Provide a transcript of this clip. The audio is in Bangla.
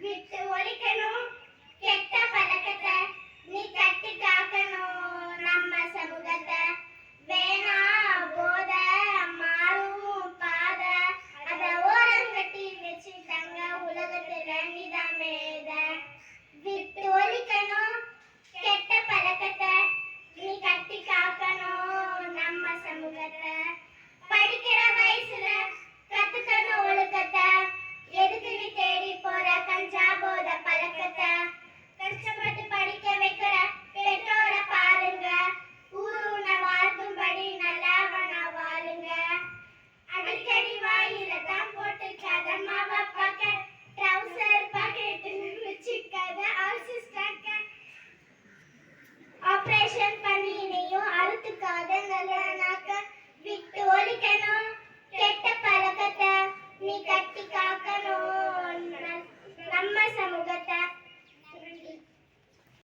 Bitte, wollte ich keine